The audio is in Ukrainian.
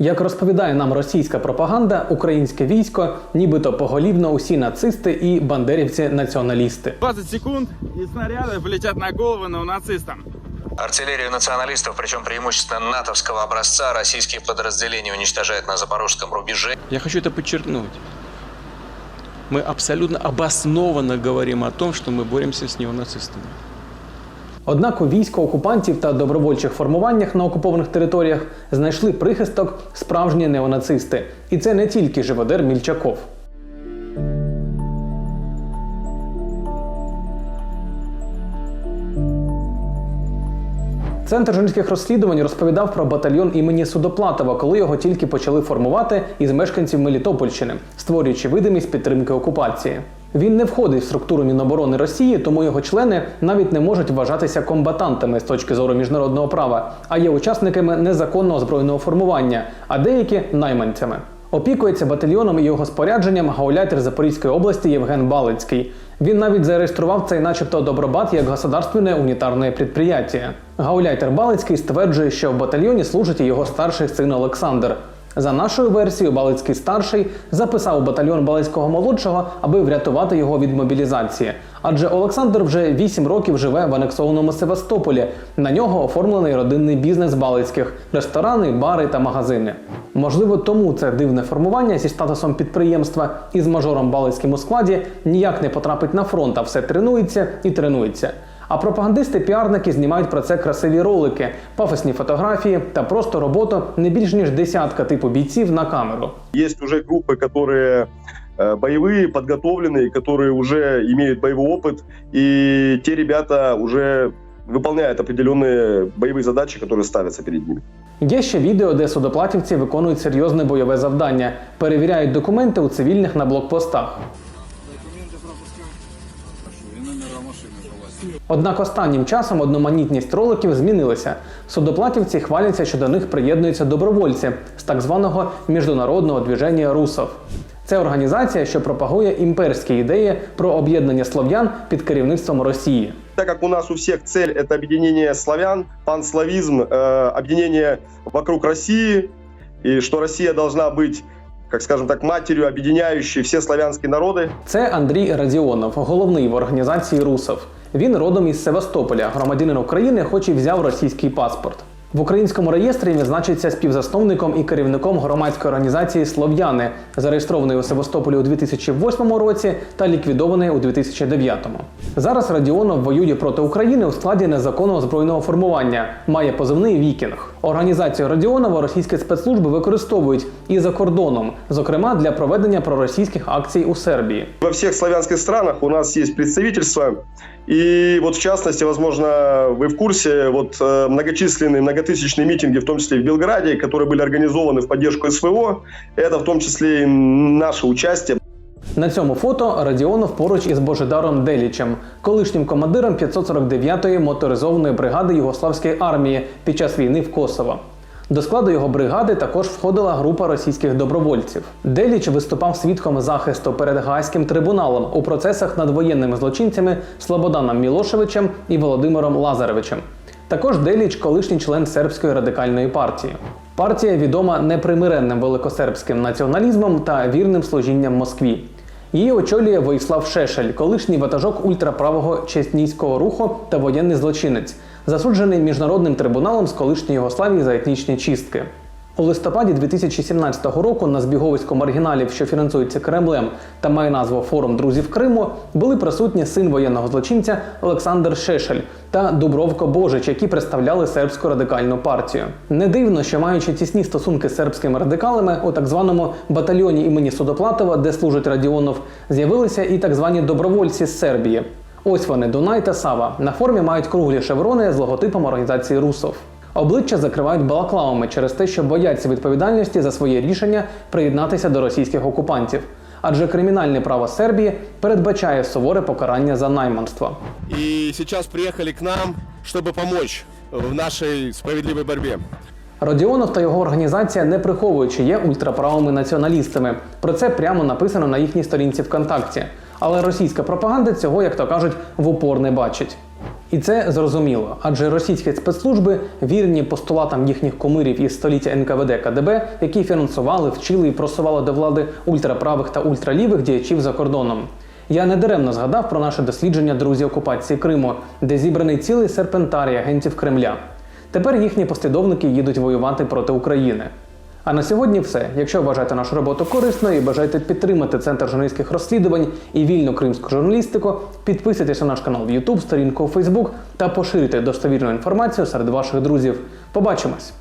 Як розповідає нам російська пропаганда, українське військо нібито поголівно усі нацисти і бандерівці-націоналісти. 20 секунд, и снаряды полетят на головы неонацистам. Артиллерию националистов, причем преимущественно натовского образца, российские подразделения уничтожают на запорожском рубеже. Я хочу это подчеркнуть. Мы абсолютно обоснованно говорим о том, что мы боремся с неонацистами. Однак у військо окупантів та добровольчих формуваннях на окупованих територіях знайшли прихисток справжні неонацисти. І це не тільки живодер Мільчаков. Центр жінських розслідувань розповідав про батальйон імені Судоплатова, коли його тільки почали формувати із мешканців Мелітопольщини, створюючи видимість підтримки окупації. Він не входить в структуру Міноборони Росії, тому його члени навіть не можуть вважатися комбатантами з точки зору міжнародного права, а є учасниками незаконного збройного формування, а деякі найманцями. Опікується батальйоном і його спорядженням гауляйтер Запорізької області Євген Балицький. Він навіть зареєстрував цей, начебто, добробат як государственне унітарне підприємство. Гауляйтер Балицький стверджує, що в батальйоні служить і його старший син Олександр. За нашою версією, Балицький старший записав батальйон Балицького молодшого, аби врятувати його від мобілізації. Адже Олександр вже 8 років живе в анексованому Севастополі. На нього оформлений родинний бізнес Балицьких ресторани, бари та магазини. Можливо, тому це дивне формування зі статусом підприємства і з мажором Балицьким у складі ніяк не потрапить на фронт, а все тренується і тренується. А пропагандисти-піарники знімають про це красиві ролики, пафосні фотографії та просто роботу не більш ніж десятка типу бійців на камеру. Есть уже группы, которые э, боевые, подготовленные, которые уже имеют боевой опыт, и те ребята уже выполняют определенные боевые задачи, которые ставятся перед ними. Є ще відео, де судоплатівці виконують серйозне бойове завдання, перевіряють документи у цивільних на блокпостах. Однак останнім часом одноманітність роликів змінилася. Судоплатівці хваляться, що до них приєднуються добровольці з так званого міжнародного движення Русов. Це організація, що пропагує імперські ідеї про об'єднання слов'ян під керівництвом Росії. Так как у нас у всех цель – это объединение славян, панславизм, э, объединение вокруг России, и что Россия должна быть, как скажем так, матерью, объединяющей все славянские народы, Це Андрій Радіонов, головний в організації Русов. Він родом із Севастополя, громадянин України, хоч і взяв російський паспорт. В українському реєстрі він значиться співзасновником і керівником громадської організації Слов'яни, зареєстрованої у Севастополі у 2008 році та ліквідованої у 2009. Зараз Радіонов воює проти України у складі незаконного збройного формування. Має позивний Вікінг. Організацію Радіонова російські спецслужби використовують і за кордоном, зокрема для проведення проросійських акцій у Сербії. Во всех славянских странах у нас есть представительства, и вот в частности, возможно, вы в курсе, вот э, многочисленные, многотысячные митинги, в том числе и в Белграде, которые были организованы в поддержку СВО, это в том числе и наше участие. На цьому фото Радіонов поруч із Божидаром Делічем, колишнім командиром 549-ї моторизованої бригади Югославської армії під час війни в Косово. До складу його бригади також входила група російських добровольців. Деліч виступав свідком захисту перед Гаазьким трибуналом у процесах над воєнними злочинцями Слободаном Мілошевичем і Володимиром Лазаревичем. Також Деліч колишній член сербської радикальної партії. Партія відома непримиренним великосербським націоналізмом та вірним служінням Москві. Її очолює Воїслав Шешель, колишній ватажок ультраправого чеснійського руху та воєнний злочинець, засуджений міжнародним трибуналом з колишньої Югославії за етнічні чистки. У листопаді 2017 року на збіговиську маргіналів, що фінансується Кремлем та має назву Форум друзів Криму, були присутні син воєнного злочинця Олександр Шешель та Дубровко Божич, які представляли сербську радикальну партію. Не дивно, що маючи тісні стосунки з сербськими радикалами у так званому батальйоні імені Судоплатова, де служить Радіонов, з'явилися і так звані добровольці з Сербії. Ось вони Дунай та Сава. На формі мають круглі шеврони з логотипом організації Русов. Обличчя закривають балаклавами через те, що бояться відповідальності за своє рішення приєднатися до російських окупантів. Адже кримінальне право Сербії передбачає суворе покарання за найманство. и сейчас приехали к нам, чтобы помочь в нашей справедливой борьбе. Родіонов та його організація не приховують, що є ультраправими націоналістами. Про це прямо написано на їхній сторінці ВКонтакті. Але російська пропаганда цього, як то кажуть, в упор не бачить. І це зрозуміло, адже російські спецслужби вірні постулатам їхніх кумирів із століття НКВД КДБ, які фінансували, вчили і просували до влади ультраправих та ультралівих діячів за кордоном. Я не даремно згадав про наше дослідження друзі окупації Криму, де зібраний цілий серпентарій агентів Кремля. Тепер їхні послідовники їдуть воювати проти України. А на сьогодні все. Якщо вважаєте нашу роботу корисною і бажаєте підтримати центр журналістських розслідувань і вільну кримську журналістику, підписуйтесь на наш канал в YouTube, сторінку у Facebook та поширюйте достовірну інформацію серед ваших друзів. Побачимось!